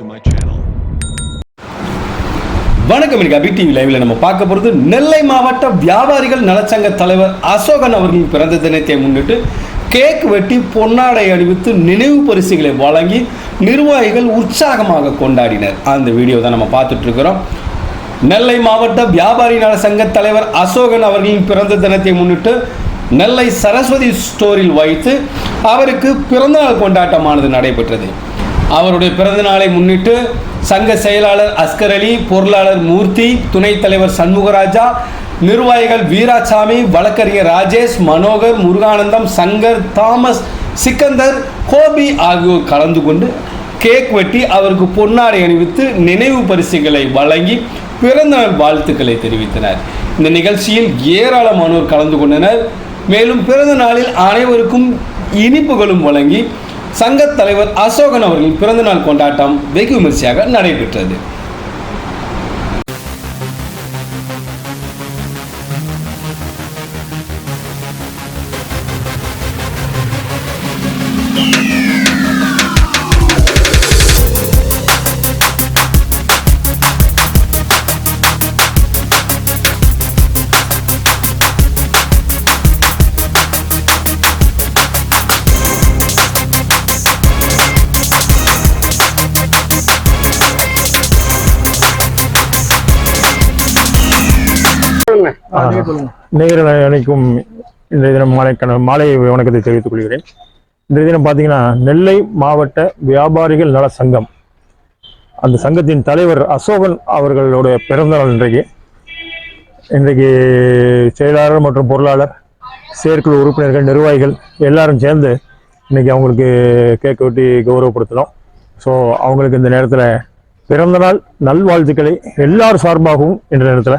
to my channel. வணக்கம் இன்னைக்கு அபிக் TV லைவ்ல நம்ம பார்க்க போகிறது நெல்லை மாவட்ட வியாபாரிகள் நலச்சங்க தலைவர் அசோகன் அவர்களின் பிறந்த தினத்தை முன்னிட்டு கேக் வெட்டி பொன்னாடை அணிவித்து நினைவு பரிசுகளை வழங்கி நிர்வாகிகள் உற்சாகமாக கொண்டாடினர். அந்த வீடியோ தான் நம்ம பார்த்துட்ருக்கிறோம் நெல்லை மாவட்ட வியாபாரி நல சங்க தலைவர் அசோகன் அவர்களின் பிறந்த தினத்தை முன்னிட்டு நெல்லை சரஸ்வதி ஸ்டோரில் வைத்து அவருக்கு பிறந்தநாள் கொண்டாட்டமானது நடைபெற்றது. அவருடைய பிறந்த நாளை முன்னிட்டு சங்க செயலாளர் அஸ்கர் அலி பொருளாளர் மூர்த்தி துணைத் தலைவர் சண்முகராஜா நிர்வாகிகள் வீராசாமி வழக்கறிஞர் ராஜேஷ் மனோகர் முருகானந்தம் சங்கர் தாமஸ் சிக்கந்தர் கோபி ஆகியோர் கலந்து கொண்டு கேக் வெட்டி அவருக்கு பொன்னாடை அணிவித்து நினைவு பரிசுகளை வழங்கி பிறந்தநாள் வாழ்த்துக்களை தெரிவித்தனர். இந்த நிகழ்ச்சியில் ஏராளமானோர் கலந்து கொண்டனர். மேலும் பிறந்த நாளில் அனைவருக்கும் இனிப்புகளும் வழங்கி சங்கத் தலைவர் அசோகன் அவர்களின் பிறந்தநாள் கொண்டாட்டம் வெகு விமர்சையாக நடைபெற்றது. நேயர்கள் அனைக்கும் இந்த தினம் மாலை மாலை வணக்கத்தை தெரிவித்துக் கொள்கிறேன். இந்த தினம் பார்த்தீங்கன்னா நெல்லை மாவட்ட வியாபாரிகள் நல சங்கம். அந்த சங்கத்தின் தலைவர் அசோகன் அவர்களுடைய பிறந்த நாள் இன்றைக்கு. இன்றைக்கு செயலாளர் மற்றும் பொருளாளர் செயற்குழு உறுப்பினர்கள் நிர்வாகிகள் எல்லாரும் சேர்ந்து இன்னைக்கு அவங்களுக்கு கேக் வெட்டி கௌரவப்படுத்தினோம். ஸோ அவங்களுக்கு இந்த நேரத்தில் பிறந்தநாள் நல்வாழ்த்துக்களை எல்லார் சார்பாகவும் இந்த நேரத்தில்